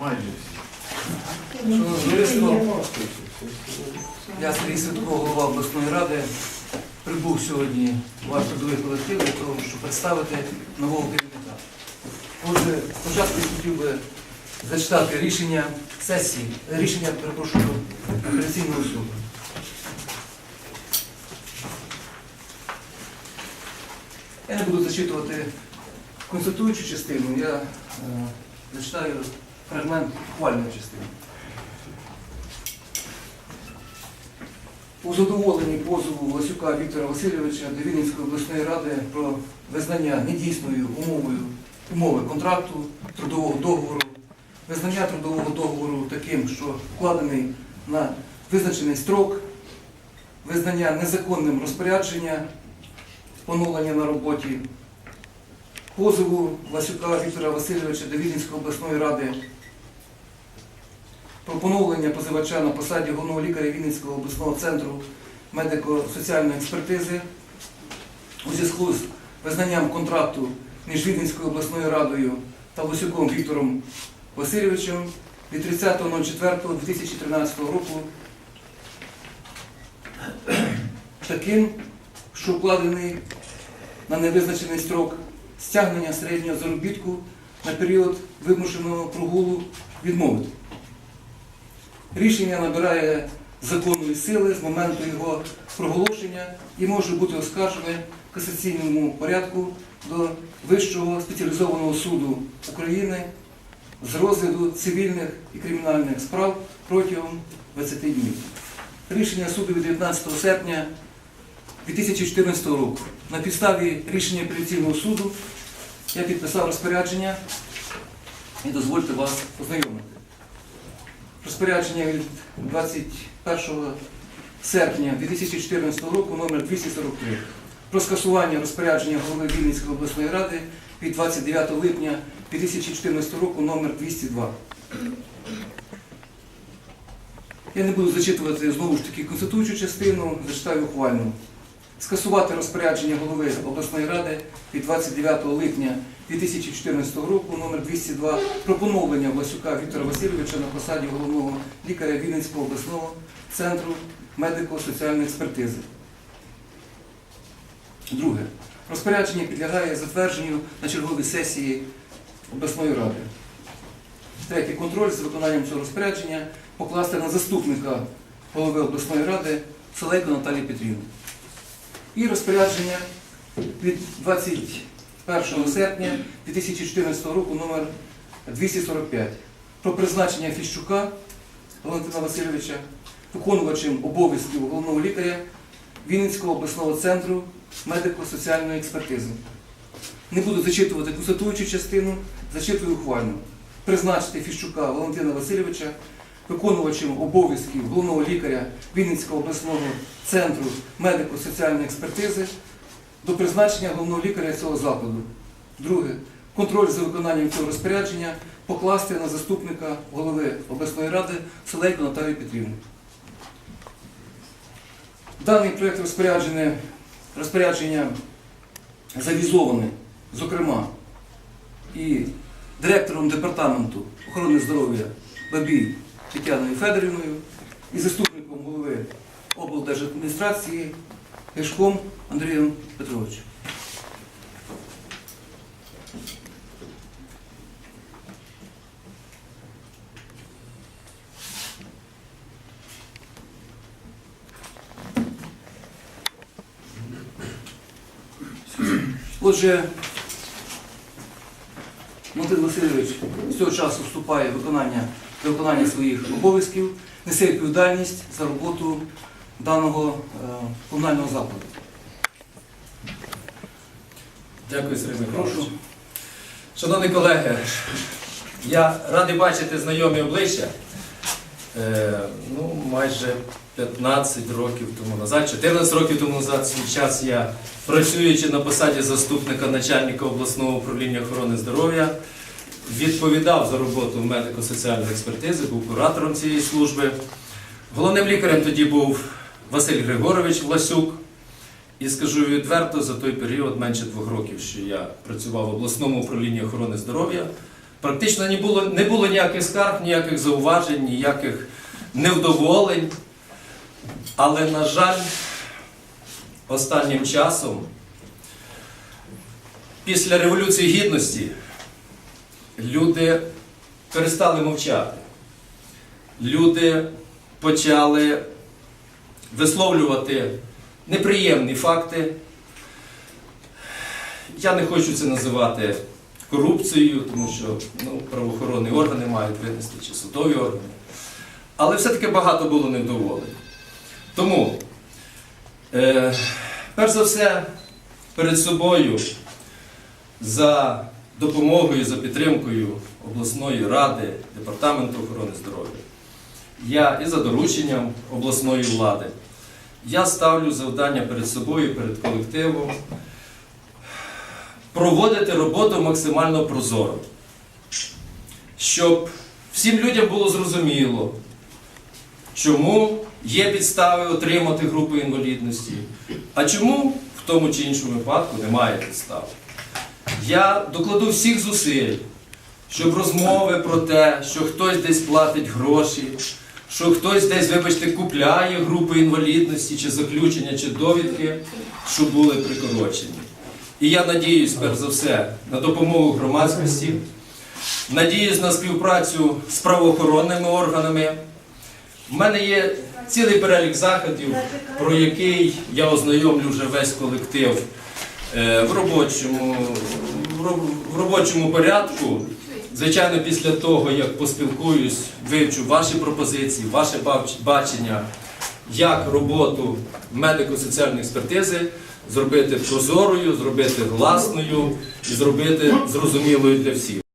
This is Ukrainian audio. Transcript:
Майже. Я Сергій Святко, голова обласної ради, прибув сьогодні ваш трудовий колектив для того, щоб представити нового керівника. Отже, спочатку хотів би зачитати рішення сесії, е, рішення, перепрошую, апеляційного суду. Я не буду зачитувати конституючу частину, я е, зачитаю фрагмент ухвальної частини. У задоволенні позову Ласюка Віктора Васильовича до Вінницької обласної ради про визнання недійсною умовою умови контракту трудового договору, визнання трудового договору таким, що вкладений на визначений строк, визнання незаконним розпорядження, поновлення на роботі, позову Ласюка Віктора Васильовича до Вінницької обласної ради про поновлення позивача на посаді головного лікаря Вінницького обласного центру медико-соціальної експертизи у зв'язку з визнанням контракту між Віденською обласною радою та Лосюком Віктором Васильовичем від 30.04.2013 року таким, що вкладений на невизначений строк стягнення середнього заробітку на період вимушеного прогулу відмовити. Рішення набирає законної сили з моменту його проголошення і може бути оскаржене в касаційному порядку до Вищого спеціалізованого суду України з розгляду цивільних і кримінальних справ протягом 20 днів. Рішення суду від 19 серпня 2014 року. На підставі рішення апеляційного суду я підписав розпорядження і дозвольте вас познайомити розпорядження від 21 серпня 2014 року номер 243 про скасування розпорядження голови Вінницької обласної ради від 29 липня 2014 року номер 202. Я не буду зачитувати знову ж таки конституючу частину, зачитаю ухвальну. Скасувати розпорядження голови обласної ради від 29 липня 2014 року номер 202 про поновлення Власюка Віктора Васильовича на посаді головного лікаря Вінницького обласного центру медико-соціальної експертизи. Друге. Розпорядження підлягає затвердженню на черговій сесії обласної ради. Третє. Контроль за виконанням цього розпорядження покласти на заступника голови обласної ради Солейко Наталії Петрівни. І розпорядження від 21 серпня 2014 року номер 245 про призначення Фіщука Валентина Васильовича виконувачем обов'язків головного лікаря Вінницького обласного центру медико-соціальної експертизи. Не буду зачитувати констатуючу частину, зачитую ухвально. Призначити Фіщука Валентина Васильовича виконувачем обов'язків головного лікаря Вінницького обласного центру медико-соціальної експертизи до призначення головного лікаря цього закладу. Друге. Контроль за виконанням цього розпорядження покласти на заступника голови обласної ради Солейко Наталію Петрівну. Даний проєкт розпорядження, розпорядження завізований, зокрема, і директором департаменту охорони здоров'я Бабій Тетяною Федорівною і заступником голови облдержадміністрації Гешком Андрієм Петровичем. Отже, Васильович з цього часу вступає в виконання, до виконання своїх обов'язків, несе відповідальність за роботу даного е, комунального закладу. Дякую, Сергій Прошу. Шановні колеги, я радий бачити знайомі обличчя. Е, ну, майже 15 років тому назад, 14 років тому назад, свій час я, працюючи на посаді заступника начальника обласного управління охорони здоров'я, відповідав за роботу медико-соціальної експертизи, був куратором цієї служби. Головним лікарем тоді був Василь Григорович Власюк. І скажу відверто, за той період менше двох років, що я працював в обласному управлінні охорони здоров'я, Практично не було, не було ніяких скарг, ніяких зауважень, ніяких невдоволень. Але, на жаль, останнім часом, після Революції Гідності, люди перестали мовчати. Люди почали висловлювати неприємні факти. Я не хочу це називати корупцією, тому що ну, правоохоронні органи мають винести чи судові органи. Але все-таки багато було невдоволень. Тому, е, перш за все, перед собою за допомогою, за підтримкою обласної ради, Департаменту охорони здоров'я, я і за дорученням обласної влади, я ставлю завдання перед собою, перед колективом проводити роботу максимально прозоро, щоб всім людям було зрозуміло, чому є підстави отримати групу інвалідності, а чому в тому чи іншому випадку немає підстав. Я докладу всіх зусиль, щоб розмови про те, що хтось десь платить гроші, що хтось десь, вибачте, купляє групу інвалідності, чи заключення, чи довідки, що були прикорочені. І я надіюсь, перш за все, на допомогу громадськості, надіюсь на співпрацю з правоохоронними органами. У мене є цілий перелік заходів, про який я ознайомлю вже весь колектив в робочому, в робочому порядку. Звичайно, після того, як поспілкуюсь, вивчу ваші пропозиції, ваше бачення, як роботу медико-соціальної експертизи зробити прозорою, зробити власною і зробити зрозумілою для всіх.